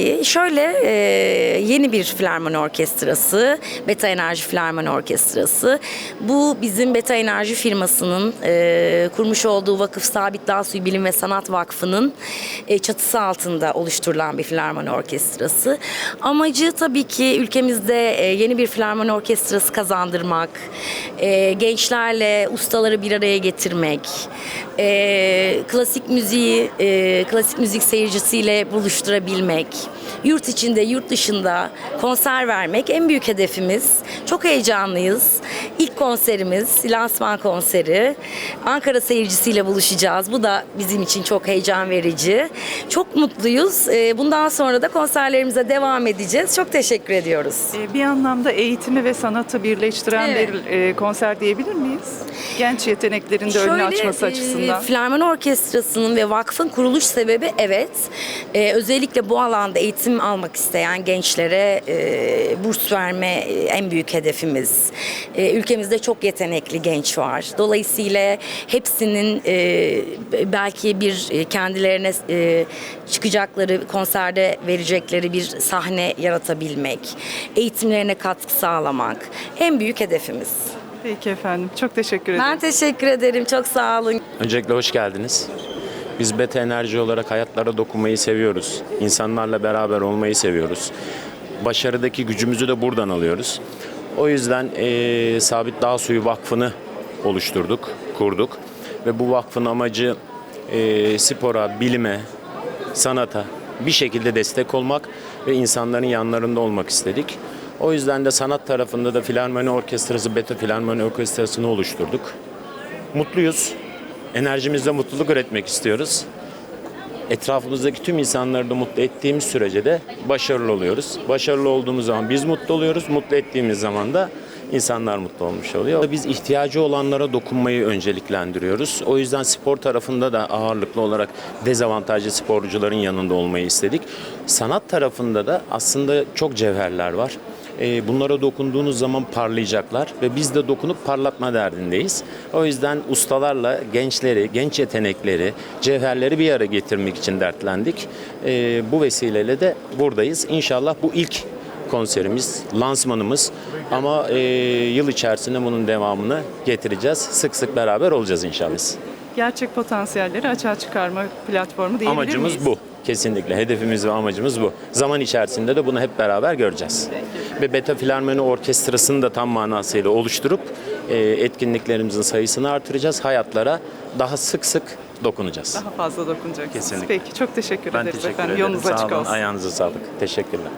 Ee, Şöyle e, yeni bir filarmoni orkestrası, Beta Enerji Filarmoni Orkestrası. Bu bizim Beta Enerji firmasının e, kurmuş olduğu vakıf Sabit Dağ Suyu Bilim ve Sanat Vakfı'nın e, çatısı altında oluşturulan bir filarmoni orkestrası. Amacı tabii ki ülkemizde yeni bir filarmoni orkestrası kazandırmak, gençlerle ustaları bir araya getirmek, klasik müziği, klasik müzik seyircisiyle buluşturabilmek, yurt içinde, yurt dışında konser vermek en büyük hedefimiz. Çok heyecanlıyız. İlk konserimiz, lansman konseri. Ankara seyircisiyle buluşacağız. Bu da bizim için çok heyecan verici. Çok mutluyuz. E, bundan sonra da konserlerimize devam edeceğiz. Çok teşekkür ediyoruz. Ee, Bir anlamda eğitimi ve sanatı birleştiren Evet. bir e, konser diyebilir miyiz? Genç yeteneklerin de önünü açması e, açısından. Filarmoni Orkestrası'nın ve vakfın kuruluş sebebi evet. e, özellikle bu alanda eğitim almak isteyen gençlere e, burs verme e, en büyük hedefimiz. E, ülkemizde çok yetenekli genç var. Dolayısıyla hepsinin e, belki bir e, kendilerine e, çıkacakları konserde verecekleri bir sahne yaratabilmek, eğitimlerine katkı sağlamak en büyük hedefimiz. Peki efendim. Çok teşekkür ederim. Ben teşekkür ederim. Çok sağ olun. Öncelikle hoş geldiniz. Biz Beta Enerji olarak hayatlara dokunmayı seviyoruz. İnsanlarla beraber olmayı seviyoruz. Başarıdaki gücümüzü de buradan alıyoruz. O yüzden eee, Sabit Dağ Suyu Vakfı'nı oluşturduk, kurduk. Ve bu vakfın amacı eee, spora, bilime, sanata bir şekilde destek olmak ve insanların yanlarında olmak istedik. O yüzden de sanat tarafında da Filarmoni Orkestrası, Beta Filarmoni Orkestrası'nı oluşturduk. Mutluyuz. Enerjimizle mutluluk üretmek istiyoruz. Etrafımızdaki tüm insanları da mutlu ettiğimiz sürece de başarılı oluyoruz. Başarılı olduğumuz zaman biz mutlu oluyoruz. Mutlu ettiğimiz zaman da insanlar mutlu olmuş oluyor. Biz ihtiyacı olanlara dokunmayı önceliklendiriyoruz. O yüzden spor tarafında da ağırlıklı olarak dezavantajlı sporcuların yanında olmayı istedik. Sanat tarafında da aslında çok cevherler var. E, bunlara dokunduğunuz zaman parlayacaklar ve biz de dokunup parlatma derdindeyiz. O yüzden ustalarla gençleri, genç yetenekleri, cevherleri bir araya getirmek için dertlendik. E, bu vesileyle de buradayız. İnşallah bu ilk konserimiz, lansmanımız ama e, yıl içerisinde bunun devamını getireceğiz. Sık sık beraber olacağız inşallah. Gerçek potansiyelleri açığa çıkarma platformu diyebilir Amacımız miyiz? bu. Kesinlikle hedefimiz ve amacımız bu. Zaman içerisinde de bunu hep beraber göreceğiz. Ve Beta Filarmoni Orkestrası'nı da tam manasıyla oluşturup e, etkinliklerimizin sayısını artıracağız. Hayatlara daha sık sık dokunacağız. Daha fazla dokunacaksınız. Kesinlikle. Peki çok teşekkür ben ederiz teşekkür efendim. ederim. Yolunuz Sağ açık olun. olsun. Ayağınıza sağlık. Teşekkürler.